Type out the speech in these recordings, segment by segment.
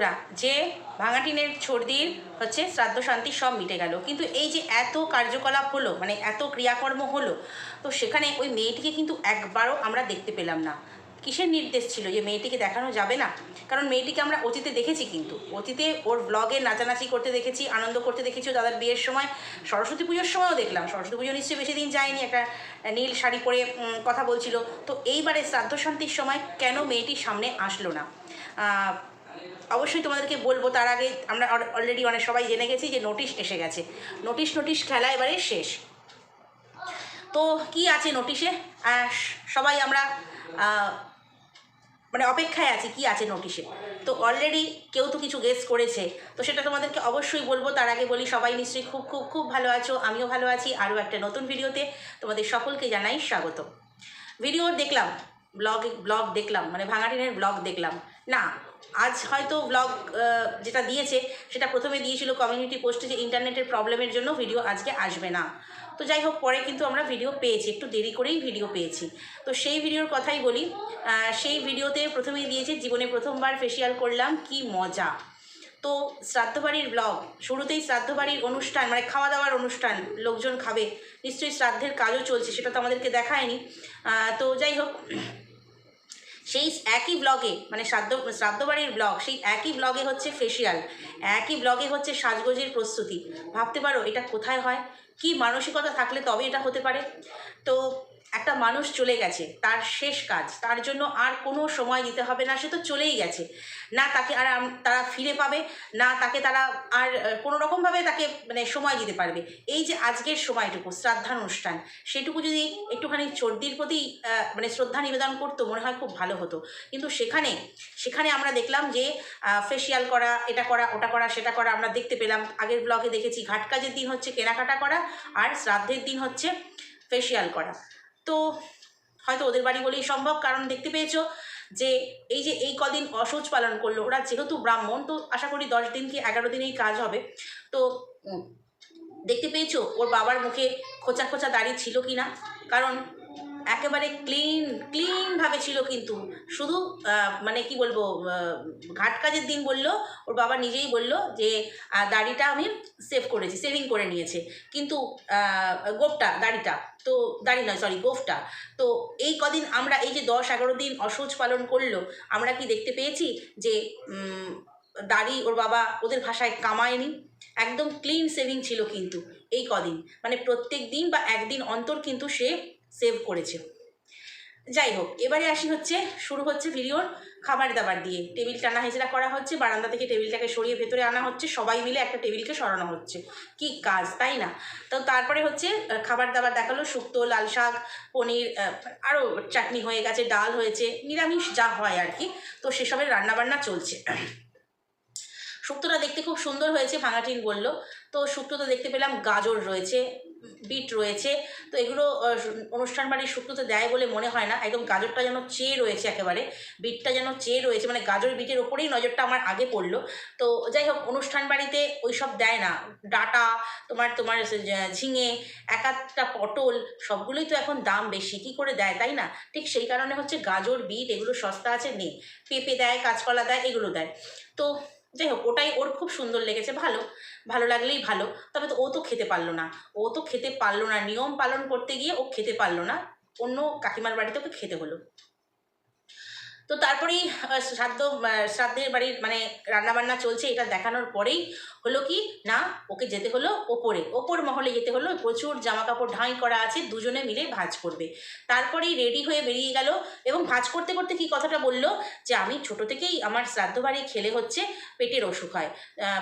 বন্ধুরা, যে ভাঙাটিনের ছর্দির হচ্ছে শ্রাদ্ধ শান্তি সব মিটে গেল। কিন্তু এই যে এত কার্যকলাপ হলো মানে এত ক্রিয়াকর্ম হলো, তো সেখানে ওই মেয়েটিকে কিন্তু একবারও আমরা দেখতে পেলাম না। কিসের নির্দেশ ছিল যে মেয়েটিকে দেখানো যাবে না? কারণ মেয়েটিকে আমরা অতীতে দেখেছি কিন্তু। অতীতে ওর ব্লগে নাচানাচি করতে দেখেছি, আনন্দ করতে দেখেছি দাদার বিয়ের সময়। সরস্বতী পুজোর সময়ও দেখলাম। সরস্বতী পুজো নিশ্চয়ই বেশি দিন যায়নি, একটা নীল শাড়ি পরে কথা বলছিল। তো এইবারে শ্রাদ্ধ শান্তির সময় কেন মেয়েটির সামনে আসলো না? অবশ্যই তোমাদেরকে বলব, তার আগে আমরা অলরেডি অনেক সবাই জেনে গেছি যে নোটিশ এসে গেছে। নোটিশ নোটিশ খেলা এবারে শেষ। তো কি আছে নোটিশে সবাই আমরা মানে অপেক্ষায় আছি কি আছে নোটিশে তো অলরেডি কেউ তো কিছু গেস করেছে। তো সেটা তোমাদেরকে অবশ্যই বলব, তার আগে বলি, সবাই নিশ্চয়ই খুব খুব খুব ভালো আছো, আমিও ভালো আছি। আরও একটা নতুন ভিডিওতে তোমাদের সকলকে জানাই স্বাগত। ভিডিও দেখলাম ব্লগ ব্লগ দেখলাম মানে ভাঙাটিনের ব্লগ দেখলাম। না আজ হয়তো ব্লগ যেটা দিয়েছে, সেটা প্রথমে দিয়েছিল কমিউনিটি পোস্টে যে ইন্টারনেটের প্রবলেমের জন্য ভিডিও আজকে আসবে না। তো যাই হোক, পরে কিন্তু আমরা ভিডিও পেয়েছি, একটু দেরি করেই ভিডিও পেয়েছি। তো সেই ভিডিওর কথাই বলি সেই ভিডিওতে প্রথমেই দিয়েছে, জীবনে প্রথমবার ফেসিয়াল করলাম, কি মজা। তো শ্রাদ্ধবাড়ির ব্লগ শুরুতেই শ্রাদ্ধবাড়ির অনুষ্ঠান মানে খাওয়া দাওয়ার অনুষ্ঠান, লোকজন খাবে, নিশ্চয়ই শ্রাদ্ধের কাজও চলছে, সেটা তো আমাদেরকে দেখায়নি। তো যাই হোক সেই একই ব্লগে মানে শ্রাদ্ধ শ্রাদ্ধবাড়ির ব্লগ সেই একই ব্লগে হচ্ছে ফেসিয়াল একই ব্লগে হচ্ছে সাজগোজের প্রস্তুতি। ভাবতে পারো এটা কোথায় হয়? কি মানসিকতা থাকলে তবে এটা হতে পারে? তো একটা মানুষ চলে গেছে, তার শেষ কাজ, তার জন্য আর কোনো সময় দিতে হবে না, সে তো চলেই গেছে। না তাকে আর তারা ফিরে পাবে, না তাকে তারা আর কোনো রকমভাবে তাকে মানে সময় দিতে পারবে। এই যে আজকের সময়টুকু, শ্রাদ্ধানুষ্ঠান, সেটুকু যদি একটুখানি চর্দির প্রতি মানে শ্রদ্ধা নিবেদন করতো, মনে হয় খুব ভালো হতো। কিন্তু সেখানে সেখানে আমরা দেখলাম যে ফেসিয়াল করা, এটা করা, ওটা করা, সেটা করা আমরা দেখতে পেলাম। আগের ব্লগে দেখেছি, ঘাট কাজের দিন হচ্ছে কেনাকাটা করা, আর শ্রাদ্ধের দিন হচ্ছে ফেসিয়াল করা। তো হয়তো ওদের বাড়ি বলেই সম্ভব। কারণ দেখতে পেয়েছ যে এই যে এই কদিন অসৌচ পালন করল। ওরা যেহেতু ব্রাহ্মণ, তো আশা করি দশ দিন কি এগারো দিনেই কাজ হবে। তো দেখতে পেয়েছ ওর বাবার মুখে খোঁচা খোঁচা দাড়ি ছিল কি না কারণ একেবারে ক্লিন ক্লিনভাবে ছিল কিন্তু। শুধু মানে কি বলব ঘাট কাজের দিন বলল, ওর বাবা নিজেই বলল যে দাড়িটা আমি সেভ করেছি সেভিং করে নিয়েছে। কিন্তু গোফটা, দাড়িটা, তো দাড়ি নয় সরি গোফটা। তো এই কদিন আমরা, এই যে দশ এগারো দিন অসৌচ পালন করল, আমরা কি দেখতে পেয়েছি যে দাড়ি ওর বাবা ওদের ভাষায় কামায়নি? একদম ক্লিন সেভিং ছিল কিন্তু এই কদিন। মানে প্রত্যেক দিন বা একদিন অন্তর কিন্তু সে সেভ করেছে যাই হোক, এবারে আসি হচ্ছে, শুরু হচ্ছে ভিডিওর খাবার দাবার দিয়ে। টেবিল টানা হেঁচড়া করা হচ্ছে, বারান্দা থেকে টেবিলটাকে সরিয়ে ভেতরে আনা হচ্ছে, সবাই মিলে একটা টেবিলকে সরানো হচ্ছে। কি কাজ, তাই না? তো তারপরে হচ্ছে খাবার দাবার দেখাল, শুক্তো, লাল শাক, পনির আরও চাটনি হয়ে গেছে, ডাল হয়েছে, নিরামিষ যা হয় আর কি। তো সেসবের রান্নাবান্না চলছে। শুক্তোটা দেখতে খুব সুন্দর হয়েছে, ভাঙাটিন বলল। তো শুক্তোতে দেখতে পেলাম গাজর রয়েছে বিট রয়েছে। তো এগুলো অনুষ্ঠান বাড়ির শুক্তোতে দেয় বলে মনে হয় না। একদম গাজরটা যেন চেয়ে রয়েছে একেবারে। বিটটা যেন চেয়ে রয়েছে মানে গাজর বিটের ওপরেই নজরটা আমার আগে পড়ল। তো যাই হোক, অনুষ্ঠান বাড়িতে ওই সব দেয় না। ডাটা, তোমার তোমার ঝিঙে, এক একটা পটল, সবগুলোই তো এখন দাম বেশি। কী করে দেয়, তাই না? ঠিক সেই কারণে হচ্ছে গাজর বিট এগুলো সস্তা আছে, নেই। পেঁপে দেয়, কাঁচকলা দেয়, এগুলো দেয়। তো যাই হোক, ওটাই ওর খুব সুন্দর লেগেছে। ভালো ভালো লাগলেই ভালো। তবে তো ও তো খেতে পারল না। ও তো খেতে পারল না। নিয়ম পালন করতে গিয়ে ও খেতে পারল না। অন্য কাকিমার বাড়িতে ওকে খেতে হলো। তো তারপরেই শ্রাদ্ধ শ্রাদ্ধের বাড়ির মানে রান্নাবান্না চলছে এটা দেখানোর পরেই হলো কি, না, ওকে যেতে হলো ওপরে। ওপর মহলে যেতে হলো, প্রচুর জামা কাপড় ঢাঁই করা আছে, দুজনে মিলে ভাঁজ করবে। তারপরেই রেডি হয়ে বেরিয়ে গেল এবং ভাঁজ করতে করতে কি কথাটা বলল, যে আমি ছোট থেকেই আমার শ্রাদ্ধ বাড়ি খেলে হচ্ছে পেটের অসুখ হয়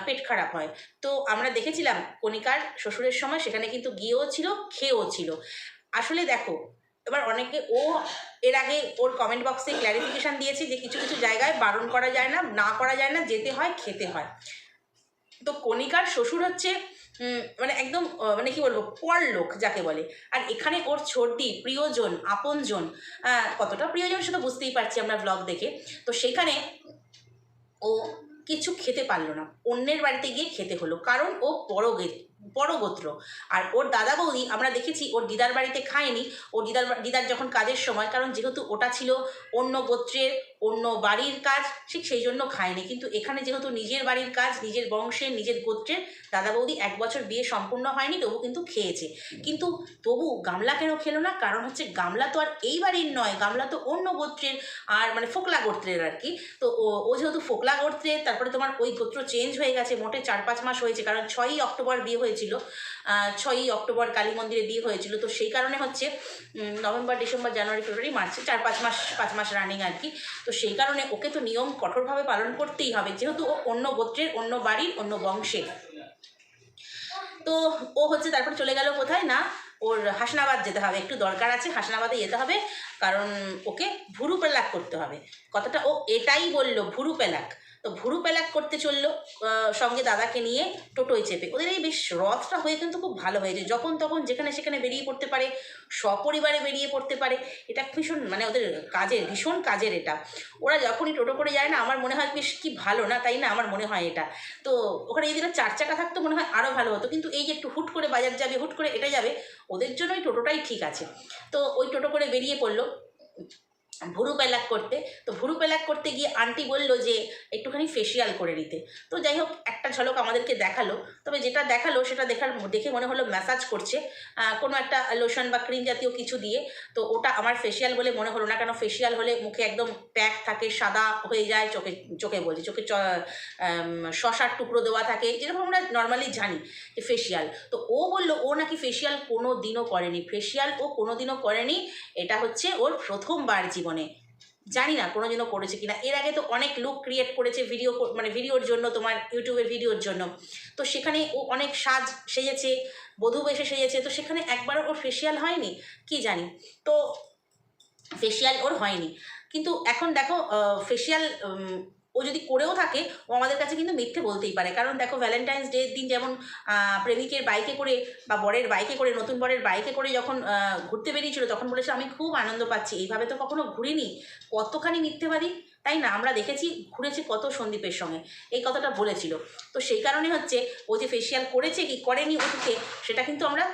পেট খারাপ হয়। তো আমরা দেখেছিলাম কণিকার শ্বশুরের সময় সেখানে কিন্তু গিয়েও ছিল, খেয়েও ছিল। আসলে দেখো এবার অনেকে ও এর আগে ওর কমেন্ট বক্সে ক্ল্যারিফিকেশান দিয়েছে যে কিছু কিছু জায়গায় বারণ করা যায় না না করা যায় না, যেতে হয়, খেতে হয়। তো কণিকার শ্বশুর হচ্ছে মানে একদম মানে কি বলব, পর লোক যাকে বলে। আর এখানে ওর ছোটদি প্রিয়জন, আপনজন কতটা প্রিয়জন সেটা বুঝতেই পারছি আমরা ব্লগ দেখে। তো সেখানে ও কিছু খেতে পারল না। অন্যের বাড়িতে গিয়ে খেতে হলো। কারণ ও পরগে বড় গোত্র। আর ওর দাদা বৌদি আমরা দেখেছি ওর দিদার বাড়িতে খায়নি। ওর দিদার দিদার যখন কাজের সময়, কারণ যেহেতু ওটা ছিল অন্য গোত্রের, অন্য বাড়ির কাজ, ঠিক সেই জন্য খায়নি। কিন্তু এখানে যেহেতু নিজের বাড়ির কাজ, নিজের বংশের, নিজের গোত্রের, দাদা বৌদি এক বছর বিয়ে সম্পূর্ণ হয়নি, তবু কিন্তু খেয়েছে। কিন্তু তবু গামলা কেন খেলো না? কারণ হচ্ছে গামলা তো আর এই বাড়ির নয়, গামলা তো অন্য গোত্রের আর মানে ফোকলা গোত্রের আর কি। তো ও যেহেতু ফোকলা গোত্রের, তারপরে তোমার ওই গোত্র চেঞ্জ হয়ে গেছে, মোটে চার পাঁচ মাস হয়েছে, কারণ ছয়ই অক্টোবর বিয়ে হয়েছিল। ছয়ই অক্টোবর কালী মন্দিরে বিয়ে হয়েছিল। তো সেই কারণে হচ্ছে November, December, January, February, March চার পাঁচ মাস পাঁচ মাস রানিং আর কি। তো সেই কারণে ওকে তো নিয়ম কঠোরভাবে পালন করতেই হবে। যেহেতু ও অন্য গোত্রের, অন্য বাড়ির, অন্য বংশের। তো ও হচ্ছে তারপর চলে গেল কোথায় না? ওর হাসনাবাদ যেতে হবে। একটু দরকার আছে, হাসনাবাদে যেতে হবে। কারণ ওকে ভুরু পেলাক করতে হবে। কথাটা ও এটাই বলল ভুরু পেলাক তো ভুরু প্যালাক করতে চলল সঙ্গে দাদাকে নিয়ে টোটোয় চেপে। ওদের এই বেশ রথটা হয়ে কিন্তু খুব ভালো হয়েছে যখন তখন যেখানে সেখানে বেরিয়ে পড়তে পারে, সপরিবারে বেরিয়ে পড়তে পারে, এটা ভীষণ মানে ওদের কাজের, ভীষণ কাজের এটা। ওরা যখনই টোটো করে যায় না, আমার মনে হয় বেশ কি ভালো না, তাই না, আমার মনে হয় এটা। তো ওখানে যদি চার চাকা থাকতো, মনে হয় আরও ভালো হতো। কিন্তু এই যে একটু হুট করে বাজার যাবে, হুট করে এটা যাবে, ওদের জন্য ওই টোটোটাই ঠিক আছে। তো ওই টোটো করে বেরিয়ে পড়ল। ভুরু প্যালাক করতে। তো ভুরু প্যালাক করতে গিয়ে আন্টি বলল যে, একটুখানি ফেসিয়াল করে নিতে। তো যাই হোক একটা ঝলক আমাদেরকে দেখাল। তবে যেটা দেখাল, সেটা দেখার, দেখে মনে হলো ম্যাসাজ করছে। কোনো একটা লোশন বা ক্রিম জাতীয় কিছু দিয়ে। তো ওটা আমার ফেসিয়াল বলে মনে হলো না। কেন ফেসিয়াল হলে মুখে একদম প্যাক থাকে, সাদা হয়ে যায়, চোখে চোখে বলছি, চোখে শশার টুকরো দেওয়া থাকে। যেরকম আমরা নর্মালি জানি যে ফেসিয়াল তো ও বলল, ও নাকি ফেসিয়াল কোনো দিনও করেনি। ফেসিয়াল ও কোনো দিনও করেনি। এটা হচ্ছে ওর প্রথমবার জীবনে। জানি না কোনো জন্য করেছে কিনা। এর আগে তো অনেক লুক ক্রিয়েট করেছে ভিডিও মানে ভিডিওর জন্য, তোমার ইউটিউবের ভিডিওর জন্য। তো সেখানে ও অনেক সাজ সেজেছে, বধূ বেশে সেজেছে। তো সেখানে একবারও ওর ফেসিয়াল হয়নি? কি জানি। তো ফেসিয়াল ওর হয়নি। কিন্তু এখন দেখো ফেসিয়াল ও যদি করেও থাকে, ও আমাদের কাছে কিন্তু মিথ্যে বলতেই পারে। কারণ দেখো ভ্যালেন্টাইন্স ডের দিন যেমন প্রেমিকের বাইকে করে বা বরের বাইকে করে, নতুন বরের বাইকে করে যখন ঘুরতে বেরিয়েছিল, তখন বলেছে আমি খুব আনন্দ পাচ্ছি। এইভাবে তো কখনো ঘুরিনি। কতখানি মিথ্যেবাদী, তাই না? আমরা দেখেছি, ঘুরেছি কত সন্দীপের সঙ্গে। এই কথাটা বলেছিল। তো সেই কারণে হচ্ছে, ও যে ফেসিয়াল করেছে কি করেনি ওদিকে, সেটা কিন্তু আমরা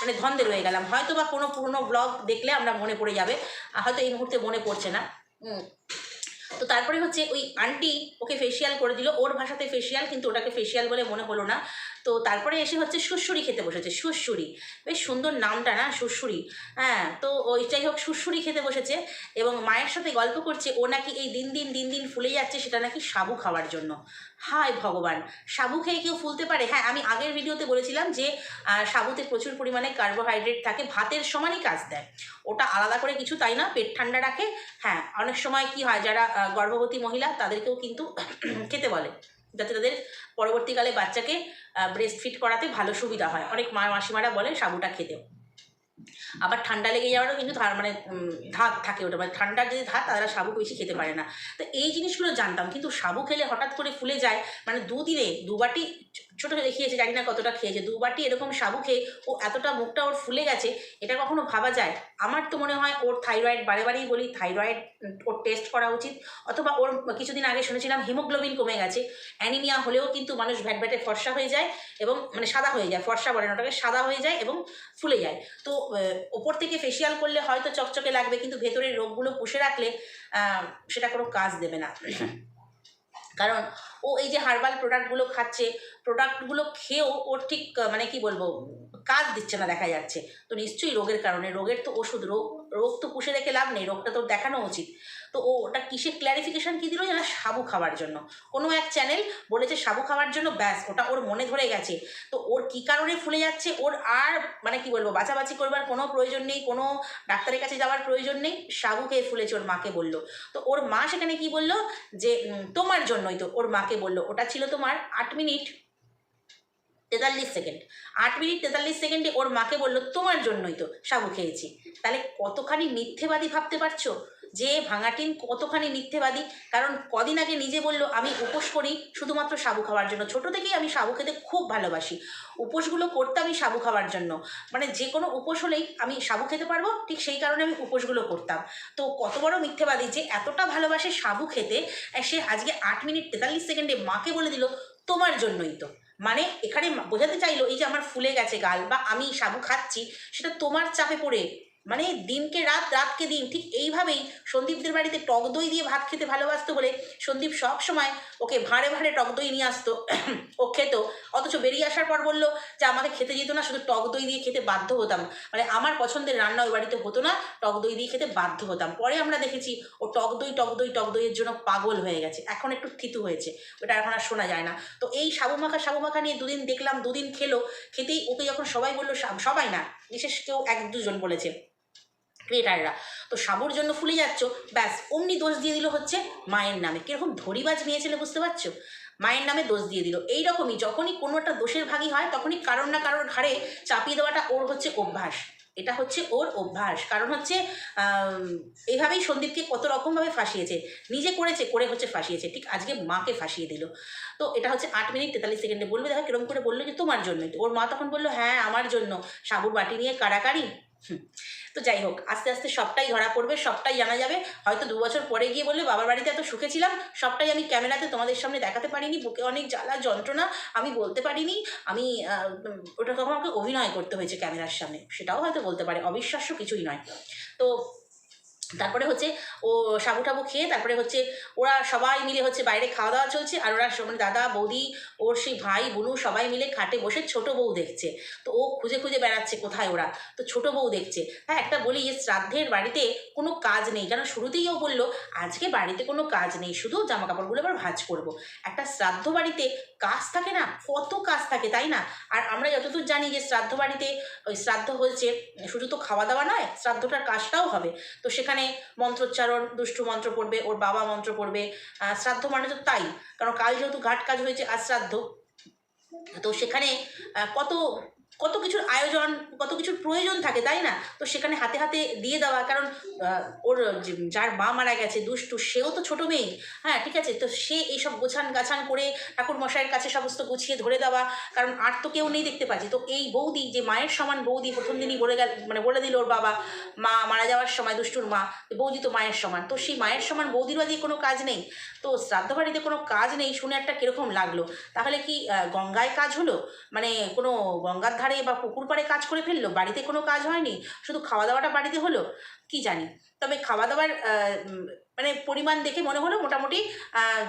মানে ধন্দে রয়ে গেলাম। হয়তো বা কোনো পুরনো ব্লগ দেখলে আমরা মনে পড়ে যাবে হয়তো এই মুহূর্তে মনে পড়ছে না। তো তারপরে হচ্ছে ওই আন্টি ওকে ফেসিয়াল করে দিল। ওর ভাষাতে ফেসিয়াল কিন্তু ওটাকে ফেসিয়াল বলে মনে হলো না। তো তারপরে এসে হচ্ছে সুশুরি খেতে বসেছে সুশুরি বেশ সুন্দর নামটা না সুশুরি হ্যাঁ তো ওই যাই হোক সুশুরি খেতে বসেছে এবং মায়ের সাথে গল্প করছে, ও নাকি এই দিন দিন দিন দিন ফুলে যাচ্ছে সেটা নাকি সাবু খাওয়ার জন্য। হায় ভগবান! সাবু খেয়ে কেউ ফুলতে পারে? হ্যাঁ আমি আগের ভিডিওতে বলেছিলাম যে সাবুতে প্রচুর পরিমাণে কার্বোহাইড্রেট থাকে, ভাতের সমানই কাজ দেয়। ওটা আলাদা করে কিছু তাই না, পেট ঠান্ডা রাখে। হ্যাঁ অনেক সময় কি হয়, যারা গর্ভবতী মহিলা তাদেরকেও কিন্তু খেতে বলে। যাতে তাদের পরবর্তীকালে বাচ্চাকে ব্রেস্ট ফিট করাতে ভালো সুবিধা হয়। অনেক মা মাসিমারা বলে সাবুটা খেতে আবার ঠান্ডা লেগে যাওয়ারও কিন্তু ধার মানে ধাত থাকে ওটা। মানে ঠান্ডার যদি ধাত, তারা সাবু বেশি খেতে পারে না। তো এই জিনিসগুলো জানতাম। কিন্তু সাবু খেলে হঠাৎ করে ফুলে যায় মানে দুদিনে, দুবাটি ছোটো দেখিয়েছে, জানি না কতটা খেয়েছে। দুবাটি এরকম সাবু খেয়ে ও এতটা মুখটা ওর ফুলে গেছে, এটা কখনো ভাবা যায়? আমার তো মনে হয় ওর থাইরয়েড, বারে বারেই বলি, থাইরয়েড ওর টেস্ট করা উচিত। অথবা ওর কিছুদিন আগে শুনেছিলাম হিমোগ্লোবিন কমে গেছে। অ্যানিমিয়া হলেও কিন্তু মানুষ ভ্যাট ভ্যাটে ফর্সা হয়ে যায় এবং মানে সাদা হয়ে যায়, ফর্সা বলে না, ওটাকে সাদা হয়ে যায় এবং ফুলে যায়। তো ওপর থেকে ফেসিয়াল করলে হয়তো চকচকে লাগবে, কিন্তু ভেতরের রোগগুলো পুষে রাখলে সেটা কোনো কাজ দেবে না। কারণ ও এই যে হার্বাল প্রোডাক্টগুলো খাচ্ছে প্রোডাক্টগুলো খেয়েও ওর ঠিক মানে কি বলব, কাজ দিচ্ছে না দেখা যাচ্ছে। তো নিশ্চয়ই রোগের কারণে, রোগের তো ওষুধ, রোগ রোগ তো পুষে রেখে লাভ নেই, রোগটা তো দেখানো উচিত। তো ও ওটা কিসে ক্ল্যারিফিকেশন কী দিল যেন সাবু খাওয়ার জন্য। কোনো এক চ্যানেল বলেছে সাবু খাওয়ার জন্য ব্যাস, ওটা ওর মনে ধরে গেছে। তো ওর কী কারণে ফুলে যাচ্ছে? ওর আর মানে কি বলব, বাছাবাছি করবার কোনো প্রয়োজন নেই, কোনো ডাক্তারের কাছে যাওয়ার প্রয়োজন নেই। সাবু খেয়ে ফুলেছে ওর মাকে বলল। তো ওর মা সেখানে কি বলল? যে তোমার জন্যই তো, ওর মাকে বলল। ওটা ছিল তোমার আট মিনিট তেতাল্লিশ সেকেন্ড। আট মিনিট তেতাল্লিশ সেকেন্ডে ওর মাকে বলল, তোমার জন্যই তো সাবু খেয়েছি। তাহলে কতখানি মিথ্যেবাদী ভাবতে পারছ? যে ভাঙাটিন কতখানি মিথ্যেবাদী, কারণ কদিন আগে নিজে বলল, আমি উপোস করি শুধুমাত্র সাবু খাওয়ার জন্য। ছোট থেকেই আমি সাবু খেতে খুব ভালোবাসি। উপোসগুলো করতে আমি সাবু খাওয়ার জন্য। মানে যে কোনো উপোস হলেই আমি সাবু খেতে পারব, ঠিক সেই কারণে আমি উপোসগুলো করতাম। তো কত বড় মিথ্যেবাদী যে এতটা ভালোবাসে সাবু খেতে সে আজকে আট মিনিট তেতাল্লিশ সেকেন্ডে মাকে বলে দিল, তোমার জন্যই তো। মানে এখানে বোঝাতে চাইলো, এই যে আমার ফুলে গেছে গাল বা আমি সাবু খাচ্ছি, সেটা তোমার চাপে পড়ে মানে দিনকে রাত, রাতকে দিন, ঠিক এইভাবেই সন্দীপদের বাড়িতে টক দই দিয়ে ভাত খেতে ভালোবাসতো বলে সন্দীপ সব সময় ওকে ভাঁড়ে ভাঁড়ে টক দই নিয়ে আসতো, ও খেত। অথচ বেরিয়ে আসার পর বলল যে আমাকে খেতে যেত না, শুধু টক দই দিয়ে খেতে বাধ্য হতাম। মানে আমার পছন্দের রান্না ওই বাড়িতে হতো না, টক দই দিয়ে খেতে বাধ্য হতাম। পরে আমরা দেখেছি ও টক দই টক দই, টক দইয়ের জন্য পাগল হয়ে গেছে। এখন একটু থিতু হয়েছে, ওটা এখন আর শোনা যায় না। তো এই সাবু মাখা সাবু মাখা নিয়ে দুদিন দেখলাম, দুদিন খেলো, খেতেই ওকে যখন সবাই বলল সবাই না বিশেষ কেউ এক দুজন বলেছে ক্রিয়েটাররা। তো সাবুর জন্য ফুলে যাচ্ছ, ব্যাস, অমনি দোষ দিয়ে দিল হচ্ছে মায়ের নামে। কীরকম ধরিবাজ মেয়ে ছেলে বুঝতে পারছ? মায়ের নামে দোষ দিয়ে দিল। এইরকমই যখনই কোনো একটা দোষের ভাগী হয়, তখনই কারোর না কারোর ঘাড়ে চাপিয়ে দেওয়াটা ওর হচ্ছে অভ্যাস। এটা হচ্ছে ওর অভ্যাস। কারণ হচ্ছে এভাবেই সন্দীপকে কত রকমভাবে ফাঁসিয়েছে। নিজে করেছে, করে হচ্ছে ফাঁসিয়েছে। ঠিক আজকে মাকে ফাঁসিয়ে দিল। তো এটা হচ্ছে আট মিনিট তেতাল্লিশ সেকেন্ডে বলবে, দেখো কিরম করে বলল যে তোমার জন্যই। ওর মা তখন বলল হ্যাঁ আমার জন্য। সাবুর বাটি নিয়ে কাড়াকাড়ি? হুম। তো যাই হোক, আস্তে আস্তে সবটাই ধরা পড়বে, সবটাই জানা যাবে। হয়তো দু বছর পরে গিয়ে বললে বাবার বাড়িতে এত সুখে ছিলাম, সবটাই আমি ক্যামেরাতে তোমাদের সামনে দেখাতে পারিনি, বুকে অনেক জ্বালা, যন্ত্রণা, আমি বলতে পারিনি। আমি ওটা তখন আমাকে অভিনয় করতে হয়েছে ক্যামেরার সামনে। সেটাও হয়তো বলতে পারে, অবিশ্বাস্য কিছুই নয়। তো তারপরে হচ্ছে ও সাবু টাবু খেয়ে তারপরে হচ্ছে ওরা সবাই মিলে হচ্ছে বাইরে খাওয়া দাওয়া চলছে আর ওরা মানে দাদা, বৌদি, ওর সেই ভাই, বোনু সবাই মিলে খাটে বসে ছোট বউ দেখছে। তো ও খুঁজে খুঁজে বেড়াচ্ছে কোথায় ওরা? তো ছোট বউ দেখছে। হ্যাঁ একটা বলি যে শ্রাদ্ধের বাড়িতে কোনো কাজ নেই। কারণ শুরুতেই ও বলল, আজকে বাড়িতে কোনো কাজ নেই, শুধু জামা কাপড়গুলো এবার ভাজ করব। একটা শ্রাদ্ধ বাড়িতে কাজ থাকে না? কত কাজ থাকে, তাই না? আর আমরা যতদূর জানি যে শ্রাদ্ধ বাড়িতে ওই শ্রাদ্ধ হয়েছে শুধু তো খাওয়া দাওয়া নয়, শ্রাদ্ধটার কাজটাও হবে। তো সেখানে মন্ত্রোচ্চারণ, দুষ্টু মন্ত্র পড়বে, ওর বাবা মন্ত্র পড়বে শ্রাদ্ধ মানে তো তাই, কারণ কাল যেহেতু ঘাট কাজ হয়েছে আর তো সেখানে কত কত কিছুর আয়োজন, কত কিছুর প্রয়োজন থাকে, তাই না? তো সেখানে হাতে হাতে দিয়ে দেওয়া, কারণ ওর যার মা মারা গেছে, দুষ্টু, সেও তো ছোট মেয়ে। হ্যাঁ ঠিক আছে? তো সে এইসব গোছান গাছান করে ঠাকুর মশাইয়ের কাছে সমস্ত গুছিয়ে ধরে দেওয়া, কারণ আর তো কেউ নেই দেখতে পাচ্ছি। তো এই বৌদি, যে মায়ের সমান বৌদি, প্রথম দিনই বলে গেল মানে বলে দিল ওর বাবা, মা মারা যাওয়ার সময় দুষ্টুর মা বৌদি তো মায়ের সমান। তো সেই মায়ের সমান বৌদির বাদিয়ে কোনো কাজ নেই। তো শ্রাদ্ধ বাড়িতে কোনো কাজ নেই, শুনে একটা কীরকম লাগল। তাহলে কি গঙ্গায় কাজ হলো? মানে কোনো গঙ্গার ধারে বা পুকুর পাড়ে কাজ করে ফেলল, বাড়িতে কোনো কাজ হয়নি, শুধু খাওয়া দাওয়াটা বাড়িতে হলো? কি জানি। তবে খাওয়া দাওয়ার মানে পরিমাণ দেখে মনে হলো মোটামুটি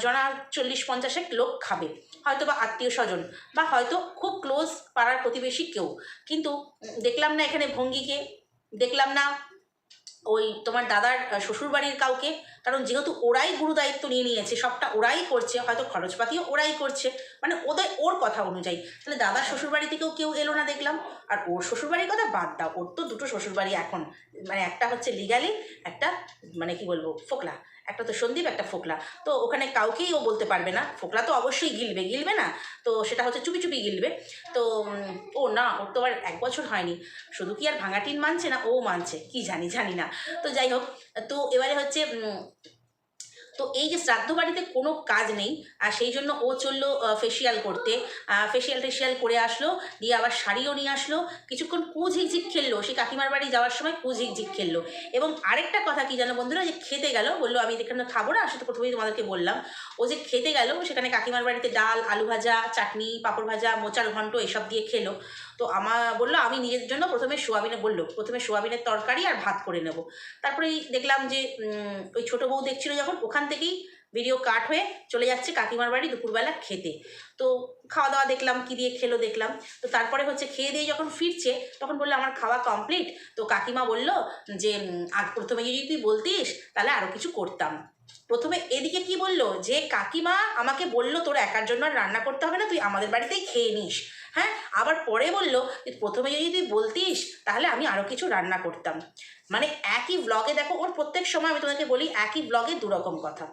জনা চল্লিশ পঞ্চাশেক লোক খাবে। হয়তো বা আত্মীয় স্বজন বা হয়তো খুব ক্লোজ পাড়ার প্রতিবেশী কেউ। কিন্তু দেখলাম না এখানে ভঙ্গিকে, দেখলাম না ওই তোমার দাদার শ্বশুর শ্বশুরবাড়ির কাউকে। কারণ যেহেতু ওরাই গুরু দায়িত্ব নিয়ে নিয়েছে, সবটা ওরাই করছে, হয়তো খরচপাতিও ওরাই করছে। মানে ওদের, ওর কথা অনুযায়ী। তাহলে দাদার শ্বশুরবাড়ি থেকেও কেউ এলো না দেখলাম। আর ওর শ্বশুরবাড়ির কথা বাদ দাও। ওর তো দুটো শ্বশুরবাড়ি এখন। মানে একটা হচ্ছে লিগালি একটা মানে কি বলব, ফোকলা। একটা তো সন্দীপ, একটা ফোকলা। তো ওখানে কাউকেই ও বলতে পারবে না। ফোকলা তো অবশ্যই গিলবে গিলবে না। তো সেটা হচ্ছে চুপি চুপি গিলবে। তো ও না, ওর তো আবার এক বছর হয়নি। শুধু কি আর ভাঙাটিন মানছে না, ও মানছে। কি জানি জানি না। তো যাই হোক, তো এবারে হচ্ছে তো এই যে শ্রাদ্ধ বাড়িতে কোনো কাজ নেই, আর সেই জন্য ও চলল ফেসিয়াল করতে। ফেসিয়াল টেসিয়াল করে আসলো, দিয়ে আবার শাড়িও নিয়ে আসলো। কিছুক্ষণ কুঝিকঝিক খেললো, সে কাকিমার বাড়ি যাওয়ার সময় কুঝিকঝিক খেললো। এবং আরেকটা কথা কি জানো বন্ধুরা, যে খেতে গেল, বলল, আমি এখানে খাব না সেটা প্রথমেই তোমাদেরকে বললাম। ও যে খেতে গেল, সেখানে কাকিমার বাড়িতে ডাল, আলু ভাজা, চাটনি, পাঁপড় ভাজা, মোচার ঘন্ট, এসব দিয়ে খেলো। তো আমার বলল, আমি নিজের জন্য প্রথমে সোয়াবিনে বলল, প্রথমে সোয়াবিনের তরকারি আর ভাত করে নেব। তারপরেই দেখলাম যে ওই ছোটো বউ দেখছিল যখন, ওখান থেকেই ভিডিও কাট হয়ে চলে যাচ্ছে কাকিমার বাড়ি দুপুরবেলা খেতে। তো খাওয়া দাওয়া দেখলাম, কী দিয়ে খেলো দেখলাম। তো তারপরে হচ্ছে খেয়ে দিয়ে যখন ফিরছে, তখন বলল, আমার খাওয়া কমপ্লিট তো কাকিমা বলল যে প্রথমে যদি তুই বলতিস, তাহলে আরও কিছু করতাম। প্রথমে এদিকে কি বলল? যে, কাকিমা, আমাকে বলল তোর একার জন্য আর রান্না করতে হবে না, তুই আমাদের বাড়িতেই খেয়ে নিস। হ্যাঁ? আবার পরে বলল প্রথমে যদি তুই বলতিস, তাহলে আমি আরও কিছু রান্না করতাম। মানে একই ব্লগে দেখো, ওর প্রত্যেক সময় আমি তোমাকে বলি একই ব্লগে দুরকম কথা।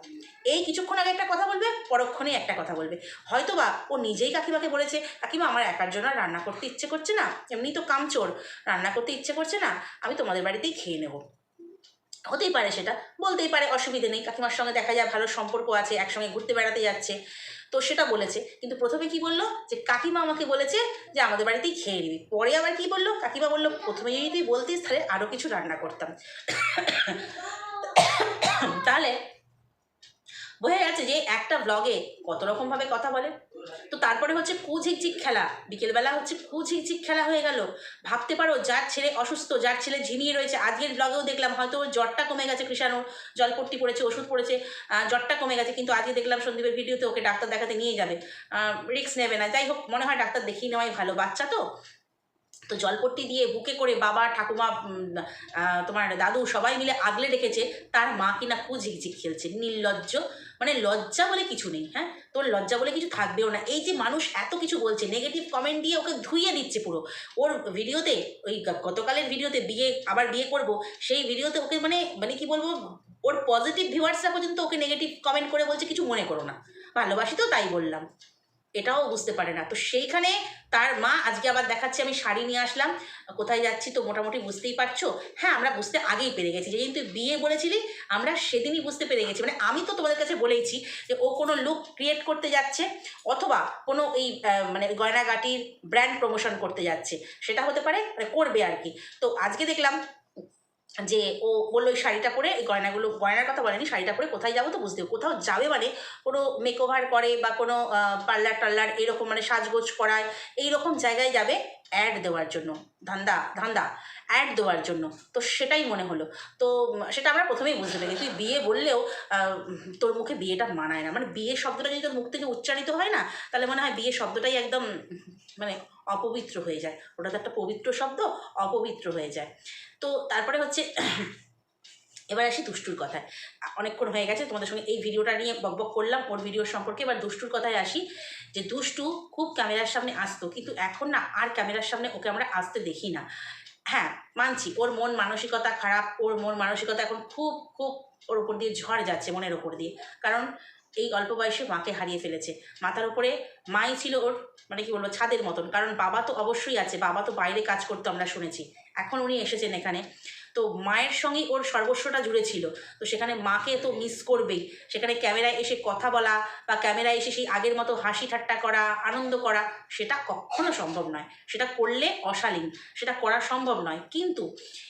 এই কিছুক্ষণ আগে একটা কথা বলবে, পরক্ষণেই একটা কথা বলবে। হয়তো বা ও নিজেই কাকিমাকে বলেছে, কাকিমা, আমার একার জন্য রান্না করতে ইচ্ছে করছে না। এমনি তো কামচোর, রান্না করতে ইচ্ছে করছে না। আমি তোমাদের বাড়িতেই খেয়ে নেব। হতেই পারে সেটা। বলতেই পারে, অসুবিধে নেই, কাকিমার সঙ্গে দেখা যায়, ভালো সম্পর্ক আছে, একসঙ্গে ঘুরতে বেড়াতে যাচ্ছে। তো সেটা বলেছে। কিন্তু প্রথমে কি বলল? যে কাকিমা আমাকে বলেছে যে আমাদের বাড়িতেই খেয়ে নিবি। পরে আবার কি বলল? কাকিমা বলল, প্রথমে যদি বলতিস তাহলে আরও কিছু রান্না করতাম। তাহলে বোঝা যাচ্ছে যে একটা ব্লগে কত রকমভাবে কথা বলে। তো তারপরে হচ্ছে কুঝিকঝিক খেলা। বিকেলবেলা হচ্ছে কুঝিকঝিক খেলা হয়ে গেল। ভাবতে পারো, যার ছেলে অসুস্থ, যার ছেলে ঝিমিয়ে রয়েছে। আজকের ব্লগেও দেখলাম, হয়তো ওর জ্বরটা কমে গেছে কৃষাণুর জলপট্টি পড়েছে, ওষুধ পড়েছে জ্বরটা কমে গেছে, কিন্তু আজকে দেখলাম সন্দীপের ভিডিওতে ওকে ডাক্তার দেখাতে নিয়ে যাবে। রিস্ক নেবে না। যাই হোক, মনে হয় ডাক্তার দেখিয়ে নেওয়াই ভালো। বাচ্চা তো? তো জলপট্টি দিয়ে বুকে করে বাবা, ঠাকুমা তোমার দাদু সবাই মিলে আগলে রেখেছে, তার মা কিনা কুঝিকঝিক খেলছে। নির্লজ্জ মানে লজ্জা বলে কিছু নেই হ্যাঁ? তোর লজ্জা বলে কিছু থাকবেও না। এই যে মানুষ এত কিছু বলছে নেগেটিভ কমেন্ট দিয়ে ওকে ধুইয়ে দিচ্ছে পুরো। ওর ভিডিওতে, ওই গতকালের ভিডিওতে বিয়ে, আবার বিয়ে করব, সেই ভিডিওতে ওকে মানে মানে কি বলব, ওর পজিটিভ ভিউয়ার্সরা পর্যন্ত ওকে নেগেটিভ কমেন্ট করে বলছে, কিছু মনে করো না। ভালোবাসি তো তাই বললাম। এটাও বুঝতে পারে না। তো সেইখানে তার মা, আজকে আবার দেখাচ্ছে, আমি শাড়ি নিয়ে আসলাম। কোথায় যাচ্ছি তো মোটামুটি বুঝতেই পারছ? হ্যাঁ আমরা বুঝতে আগেই পেরে গেছি। যেদিন তুই বিয়ে বলেছিলি, আমরা সেদিনই বুঝতে পেরে গেছি। মানে আমি তো তোমাদের কাছে বলেইছি যে ও কোনো লুক ক্রিয়েট করতে যাচ্ছে অথবা কোনো এই মানে গয়নাগাটির ব্র্যান্ড প্রমোশন করতে যাচ্ছে। সেটা হতে পারে মানে করবে আর কি। তো আজকে দেখলাম যে ও বলল ওই শাড়িটা পরে, এই গয়নাগুলো, গয়নার কথা বলেনি, শাড়িটা পরে কোথায় যাব তো বুঝতে। কোথাও যাবে মানে কোনো মেকওভার করে বা কোনো পার্লার টার্লার এরকম মানে সাজগোজ করায়, এইরকম জায়গায় যাবে অ্যাড দেওয়ার জন্য, ধান্দা ধান্দা অ্যাড দেওয়ার জন্য। তো সেটাই মনে হলো। তো সেটা আমরা প্রথমেই বুঝতে পারি তুই বিয়ে বললেও তোর মুখে বিয়েটা মানায় না। মানে বিয়ে শব্দটা যদি তোর মুখ থেকে উচ্চারিত হয় না, তাহলে মনে হয় বিয়ে শব্দটাই একদম মানে অপবিত্র হয়ে যায়। ওটা তো একটা পবিত্র শব্দ অপবিত্র হয়ে যায়। তো তারপরে হচ্ছে এবার আসি দুষ্টুর কথায়। অনেকক্ষণ হয়ে গেছে, তোমাদের সঙ্গে এই ভিডিওটা নিয়ে বকবক করলাম, ওর ভিডিওর সম্পর্কে। এবার দুষ্টুর কথায় আসি যে, দুষ্টু খুব ক্যামেরার সামনে আসতো, কিন্তু এখন না, আর ক্যামেরার সামনে ওকে আমরা আসতে দেখি না। হ্যাঁ মানছি, ওর মন মানসিকতা খারাপ, ওর মন মানসিকতা এখন খুব খুব ওর উপর দিয়ে ঝড় যাচ্ছে মনের ওপর দিয়ে। কারণ এই অল্প বয়সে মাকে হারিয়ে ফেলেছে। মাথার উপরে মাই ছিল ওর মানে কি বলব, ছাদের মতন। কারণ বাবা তো অবশ্যই আছে, বাবা তো বাইরে কাজ করতো আমরা শুনেছি। এখন উনি এসেছেন এখানে। তো মায়ের সঙ্গেই ওর সর্বস্বটা জুড়ে ছিল। তো সেখানে মাকে তো মিস করবেই। সেখানে ক্যামেরায় এসে কথা বলা বা ক্যামেরায় এসে সেই আগের মতো হাসি ঠাট্টা করা, আনন্দ করা, সেটা কখনো সম্ভব নয়। সেটা করলে অশালীন, সেটা করা সম্ভব নয়। কিন্তু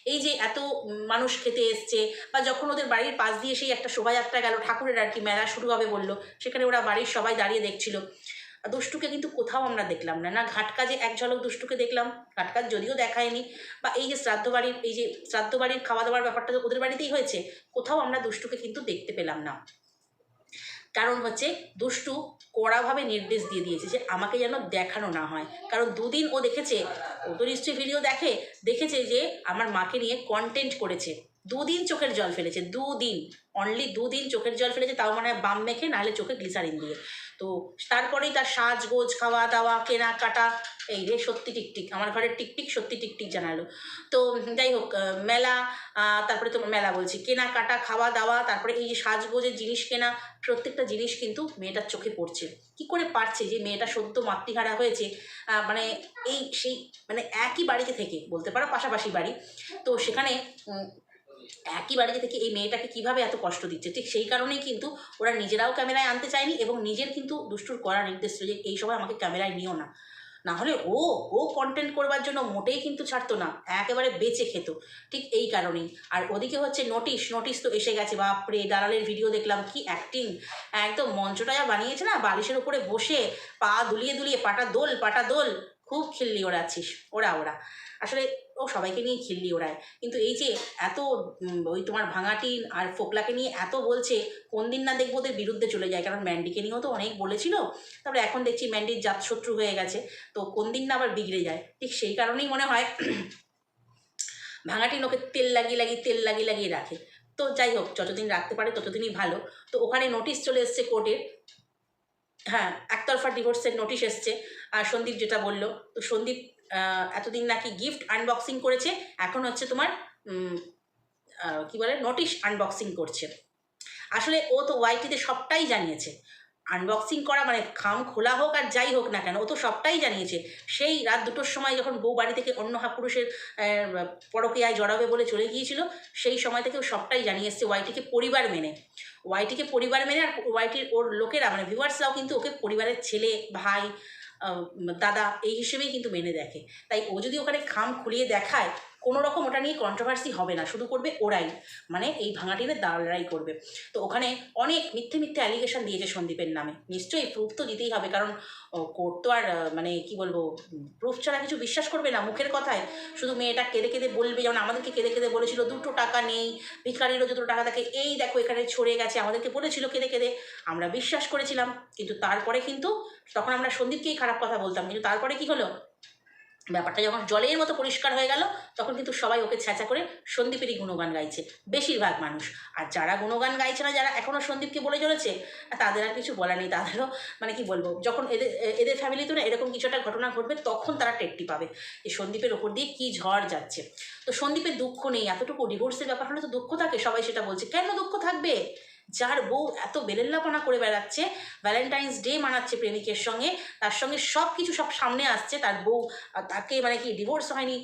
এই যে এত মানুষ খেতে এসছে বা যখন ওদের বাড়ির পাশ দিয়ে সেই একটা শোভাযাত্রা গেল, ঠাকুরের আর কি মেলা শুরু হবে বলল, সেখানে ওরা বাড়ির সবাই দাঁড়িয়ে দেখছিল। দুষ্টুকে কিন্তু কোথাও আমরা দেখলাম না। না, ঘাট কাজে এক ঝলক দুষ্টুকে দেখলাম, ঘাট কাজ যদিও দেখায়নি, বা এই যে শ্রাদ্ধ বাড়ির, এই যে শ্রাদ্ধ বাড়ির খাওয়া দাওয়ার ব্যাপারটা ওদের বাড়িতেই হয়েছে, কোথাও আমরা দুষ্টুকে কিন্তু দেখতে পেলাম না। কারণ হচ্ছে, দুষ্টু কড়াভাবে নির্দেশ দিয়ে দিয়েছে যে আমাকে যেন দেখানো না হয়। কারণ দুদিন ও দেখেছে, ও তো নিশ্চয়ই ভিডিও দেখে, দেখেছে যে আমার মাকে নিয়ে কন্টেন্ট করেছে। দুদিন চোখের জল ফেলেছে, দুদিন। অনলি দুদিন চোখের জল ফেলেছে, তাও মানে বাম মেখে, নাহলে চোখে গ্লিসারিন দিয়ে। তো তারপরেই তার সাজগোজ খাওয়া দাওয়া কেনাকাটা, এই রে সত্যি টিকটিক, আমার ঘরের টিকটিক সত্যি টিকটিক জানালো। তো যাই হোক মেলা তারপরে তোমার মেলা বলছি, কেনাকাটা খাওয়া দাওয়া তারপরে এই যে সাজগোজের জিনিস কেনা, প্রত্যেকটা জিনিস কিন্তু মেয়েটার চোখে পড়ছে। কি করে পারছে যে মেয়েটা সদ্য মাতৃহারা হয়েছে? মানে এই সেই মানে একই বাড়িতে থেকে, বলতে পারো পাশাপাশি বাড়ি। তো সেখানে একই বাড়িতে থেকে এই মেয়েটাকে কীভাবে এত কষ্ট দিচ্ছে? ঠিক সেই কারণেই কিন্তু ওরা নিজেরাও ক্যামেরায় আনতে চায়নি এবং নিজের কিন্তু দুষ্টুর করা নির্দেশ ছিল যে, এই সময় আমাকে ক্যামেরায় নিও না। না হলে ও ও কন্টেন্ট করবার জন্য মোটেই কিন্তু ছাড়তো না, একেবারে বেঁচে খেত। ঠিক এই কারণেই। আর ওদিকে হচ্ছে নোটিশ নোটিশ তো এসে গেছে, বাপরে, দালালের ভিডিও দেখলাম, কি অ্যাক্টিং একদম মঞ্চটা যা বানিয়েছে না, বালিশের উপরে বসে পা দুলিয়ে দুলিয়ে, পাটা দোল পাটা দোল! খুব খিল্লি ওড়াচ্ছিস ওরা ওরা। আসলে ও সবাইকে নিয়ে খিল্লি ওড়ায়। কিন্তু এই যে এত ওই তোমার ভাঙাটিন আর ফোকলাকে নিয়ে এত বলছে, কোন দিন না দেখব ওদের বিরুদ্ধে চলে যায়। কারণ ম্যান্ডিকে নিয়েও তো অনেক বলেছিল। তারপরে এখন দেখছি ম্যান্ডির জাতশত্রু হয়ে গেছে। তো কোন দিন না আবার বিগড়ে যায়। ঠিক সেই কারণেই মনে হয় ভাঙাটিন ওকে তেল লাগিয়ে লাগিয়ে, তেল লাগিয়ে লাগিয়ে রাখে। তো যাই হোক, যতদিন রাখতে পারে ততদিনই ভালো। তো ওখানে নোটিশ চলে এসছে কোর্টের হ্যাঁ একতরফা ডিভোর্সের নোটিশ এসছে। আর সন্দীপ যেটা বলল, তো সন্দীপ এতদিন নাকি গিফট আনবক্সিং করেছে, এখন হচ্ছে তোমার কি বলে নোটিশ আনবক্সিং করছে। আসলে ও তো ওয়াইটিতে সবটাই জানিয়েছে। আনবক্সিং করা মানে খাম খোলা হোক আর যাই হোক না কেন, ও তো সবটাই জানিয়েছে। সেই রাত দুটোর সময় যখন বউ বাড়ি থেকে অন্য হা পুরুষের পরকীয়ায় জড়াবে বলে চলে গিয়েছিল, সেই সময় থেকে ও সবটাই জানিয়ে এসছে ওয়াইটিকে পরিবার মেনে। ওয়াইটিকে পরিবার মেনে আর ওয়াইটির ওর লোকেরা মানে ভিউয়ার্সরাও কিন্তু ওকে পরিবারের ছেলে, ভাই দাদা এই হিসেবেই কিন্তু মেনে দেখে। তাই ও যদি ওখানে খাম খুলিয়ে দেখায় কোনো রকম ওটা নিয়ে কন্ট্রোভার্সি হবে না। শুধু করবে ওরাই। মানে এই ভাঙাটিনের দালালরাই করবে। তো ওখানে অনেক মিথ্যে মিথ্যে অ্যালিগেশন দিয়েছে সন্দীপের নামে। নিশ্চয়ই প্রুফ তো দিতেই হবে। কারণ কোর্ট তো আর মানে কি বলব প্রুফ ছাড়া কিছু বিশ্বাস করবে না মুখের কথায়। শুধু মেয়েটা কেঁদে কেঁদে বলবে, যেমন আমাদেরকে কেঁদে কেঁদে বলেছিল, দুটো টাকা নেই, ভিখারিরও দুটো টাকা থাকে। এই দেখো, এখানে ছড়ে গেছে। আমাদেরকে বলেছিল কেঁদে কেঁদে। আমরা বিশ্বাস করেছিলাম। কিন্তু তারপরে কিন্তু, তখন আমরা সন্দীপকেই খারাপ কথা বলতাম। কিন্তু তারপরে কি হলো? ব্যাপারটা যখন জলের মতো পরিষ্কার হয়ে গেল, তখন কিন্তু সবাই ওকে ছ্যাঁচা করে সন্দীপেরই গুণগান গাইছে, বেশিরভাগ মানুষ। আর যারা গুণগান গাইছে না, যারা এখনও সন্দীপকে বলে চলেছে, তাদের আর কিছু বলার নেই। তাদেরও মানে কি বলব, যখন এদের এদের ফ্যামিলিতে না এরকম কিছু একটা ঘটনা ঘটবে, তখন তারা টেরটি পাবে যে সন্দীপের ওপর দিয়ে কী ঝড় যাচ্ছে। তো সন্দীপের দুঃখ নেই, এতটুকু ডিভোর্সের ব্যাপার হলে তো দুঃখ থাকে, সবাই সেটা বলছে। কেন দুঃখ থাকবে? যার বউ এত বেলেল্লাপনা করে বেড়াচ্ছে ভ্যালেন্টাইন্স ডে মানাচ্ছে প্রেমিকের সঙ্গে, তার সঙ্গে সব কিছু সব সামনে আসছে, তার বউ তাকে মানে কি ডিভোর্স হয়নি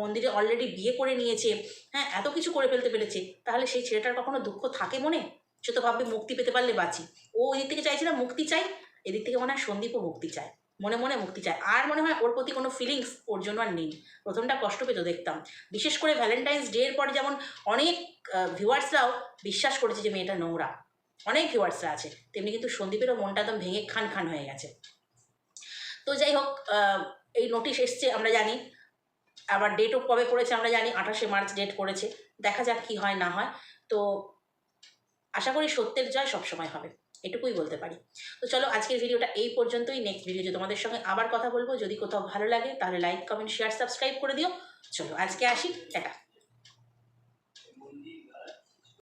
মন্দিরে অলরেডি বিয়ে করে নিয়েছে হ্যাঁ এত কিছু করে ফেলতে পেরেছে, তাহলে সেই ছেলেটার কখনো দুঃখ থাকে মনে? সে তো ভাববে মুক্তি পেতে পারলে বাঁচি। ও এদিক থেকে চাইছে না মুক্তি চাই, এদিক থেকে মনে হয় সন্দীপও মুক্তি চায়। মনে মনে মুক্তি চায়। আর মনে হয় ওর প্রতি কোনো ফিলিংস ওর জন্য আর নেই। প্রথমটা কষ্ট পেত দেখতাম। বিশেষ করে ভ্যালেন্টাইন্স ডে এর পর যেমন অনেক ভিউয়ার্সরাও বিশ্বাস করেছে যে মেয়েটা নোংরা। অনেক ভিউয়ার্সরা আছে। তেমনি কিন্তু সন্দীপেরও মনটা একদম ভেঙে খান খান হয়ে গেছে। তো যাই হোক এই নোটিশ এসছে, আমরা জানি। আবার ডেটও কবে পড়েছে আমরা জানি, আঠাশে মার্চ ডেট পড়েছে। দেখা যাক কি হয়, না হয়। তো আশা করি সত্যের জয় সবসময় হবে। এটুকুই বলতে পারি। তো চলো আজকের ভিডিওটা এই পর্যন্তই। নেক্সট ভিডিওতে তোমাদের সঙ্গে আবার কথা বলব। যদি কোথাও ভালো লাগে তাহলে লাইক কমেন্ট শেয়ার সাবস্ক্রাইব করে দিও। চলো আজকে আসি। টাটা।